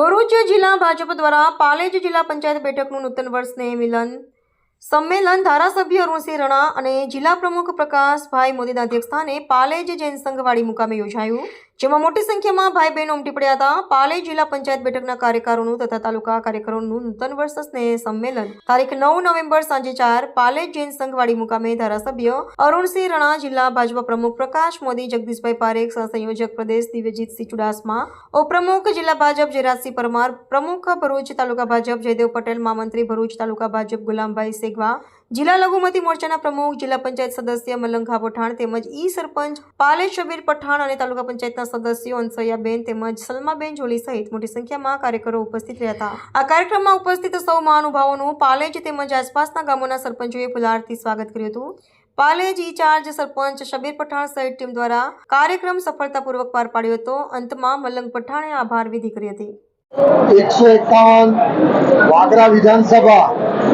ભરૂચ જિલ્લા ભાજપ દ્વારા પાલેજ જિલ્લા પંચાયત બેઠકનું નૂતન વર્ષને મિલન સંમેલન ધારાસભ્ય અરુણસિંહ રણા અને જિલ્લા પ્રમુખ પ્રકાશભાઈ મોદીના અધ્યક્ષસ્થાને પાલેજ જૈન સંઘવાડી મુકામે યોજાયું. જેમાં મોટી સંખ્યામાં ભાઈ બહેનો ઉમટી પડ્યા હતા. પાલેજ જિલ્લા પંચાયત બેઠકના કાર્યકરોનું તથા તાલુકા કાર્યકરોનું નૂતન વર્ષ સ્નેહ સંમેલન તારીખ નવ નવેમ્બર સાંજે ચાર પાલે જૈન સંઘવાડી મુકામે ધારાસભ્ય અરુણસિંહ રણા, જિલ્લા ભાજપા પ્રમુખ પ્રકાશ મોદી, જગદીશભાઈ પારેખ સહસંયોજક પ્રદેશ દિવ્યજીતસિંહ ચુડાસમા, ઉપપ્રમુખ જિલ્લા ભાજપ જયરાજસિંહ પરમાર, પ્રમુખ ભરૂચ તાલુકા ભાજપ જયદેવ પટેલ, મહામંત્રી ભરૂચ તાલુકા ભાજપ ગુલામભાઈ સેગવા, જિલ્લા લઘુમતી મોરચાના પ્રમુખ જિલ્લા પંચાયત સદસ્ય મલંગા પઠાણ તેમજ ઈ સરપંચ પાલે શબીર પઠાણ અને તાલુકા પંચાયતના પાલેજ તેમજ આસપાસના ફુલહારથી સ્વાગત કર્યું હતું. પાલેજ ઇન્ચાર્જ સરપંચ શબીર પઠાણ સહિત ટીમ દ્વારા કાર્યક્રમ સફળતાપૂર્વક પાર પાડ્યો હતો. અંતમાં મલંગ પઠાણે આભાર વિધિ કરી હતી. એકસો એકાવન વાગરા વિધાનસભા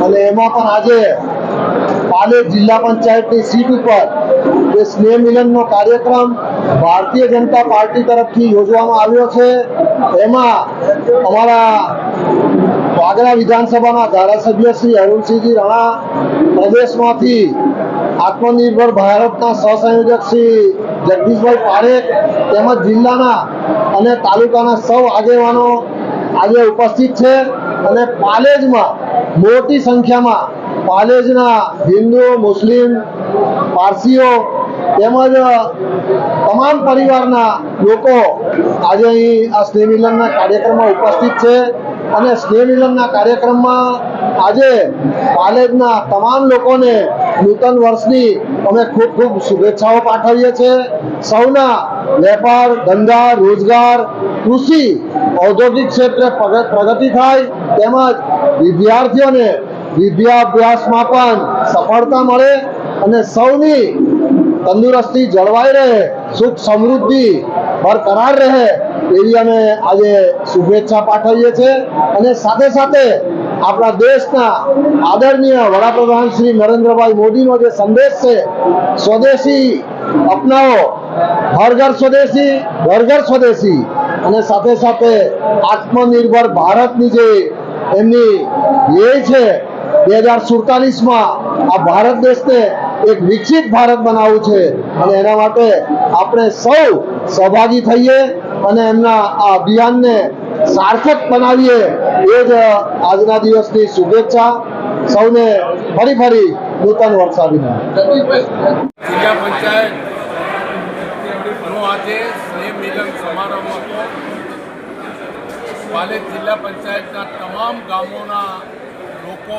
અને એમાં પણ આજે પાલેજ જિલ્લા પંચાયતની સીટ ઉપર એ સ્નેહ મિલનનો કાર્યક્રમ ભારતીય જનતા પાર્ટી તરફથી યોજવામાં આવ્યો છે. એમાં અમારા વાગરા વિધાનસભાના ધારાસભ્ય શ્રી અરુણસિંહજી રાણા, પ્રદેશમાંથી આત્મનિર્ભર ભારતના સહસંયોજક શ્રી જગદીશભાઈ પારેખ તેમજ જિલ્લાના અને તાલુકાના સૌ આગેવાનો આજે ઉપસ્થિત છે. અને પાલેજમાં મોટી સંખ્યામાં પાલેજના હિન્દુ, મુસ્લિમ, પારસીઓ તેમજ તમામ પરિવારના લોકો આજે અહીં આ સ્નેહ મિલનના કાર્યક્રમમાં ઉપસ્થિત છે અને સ્નેહ મિલનના કાર્યક્રમમાં આજે પાલેજના તમામ લોકોને નૂતન વર્ષની અમે ખૂબ ખૂબ શુભેચ્છાઓ પાઠવીએ છીએ. સૌના વેપાર, ધંધા, રોજગાર, કૃષિ, ઔદ્યોગિક ક્ષેત્રે પ્રગ- પ્રગતિ થાય તેમજ વિદ્યાર્થીઓને વિદ્યાભ્યાસમાં પણ સફળતા મળે અને સૌની તંદુરસ્તી જળવાઈ રહે, સુખ સમૃદ્ધિ બરકરાર રહે એવી અમે આજે શુભેચ્છા પાઠવીએ છીએ. અને સાથે સાથે આપણા દેશના આદરણીય વડાપ્રધાન શ્રી નરેન્દ્રભાઈ મોદીનો જે સંદેશ છે, સ્વદેશી અપનાવો ઘર ઘર સ્વદેશી ઘર ઘર સ્વદેશી અને સાથે સાથે આત્મનિર્ભર ભારતની જે એમની ધ્યેય છે બે હજાર સુડતાલીસમાં આ ભારત દેશને એક વિકસિત ભારત બનાવવું છે. અને એના માટે આપણે સૌ સહભાગી થઈએ અને એમના આ અભિયાનને સાર્થક બનાવીએ. એ જ આજના દિવસની શુભેચ્છા. સૌને ફરી ફરી નૂતન વર્ષાભિનંદન જિલ્લા પંચાયત નો આજે સ્નેહ મિલન સમારંભ હતો. પાલેજ જિલ્લા પંચાયતના તમામ ગામોના લોકો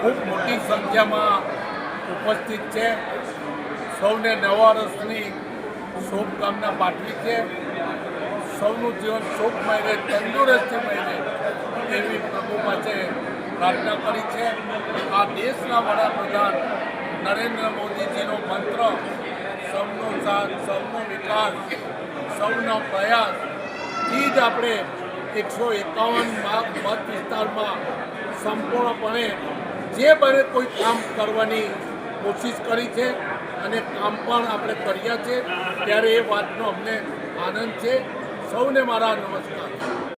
ખૂબ મોટી સંખ્યામાં ઉપસ્થિત છે. સૌને નવા વર્ષની શુભકામના પાઠવી છે. સૌનું જીવન સુખમય રહે તંદુરસ્તીમય રહે એવી પ્રભુ પાસે પ્રાર્થના કરી છે. આ દેશના વડાપ્રધાન નરેન્દ્ર મોદીજીનો મંત્ર, સૌનો સાથ, સૌનો વિકાસ, સૌનો પ્રયાસથી જ આપણે એકસો એકાવન મત વિસ્તારમાં સંપૂર્ણપણે જે બને કોઈ કામ કરવાની કોશિશ કરી છે અને કામ પણ આપણે કર્યા છે, ત્યારે એ વાતનો અમને આનંદ છે. સૌને મારા નમસ્કાર.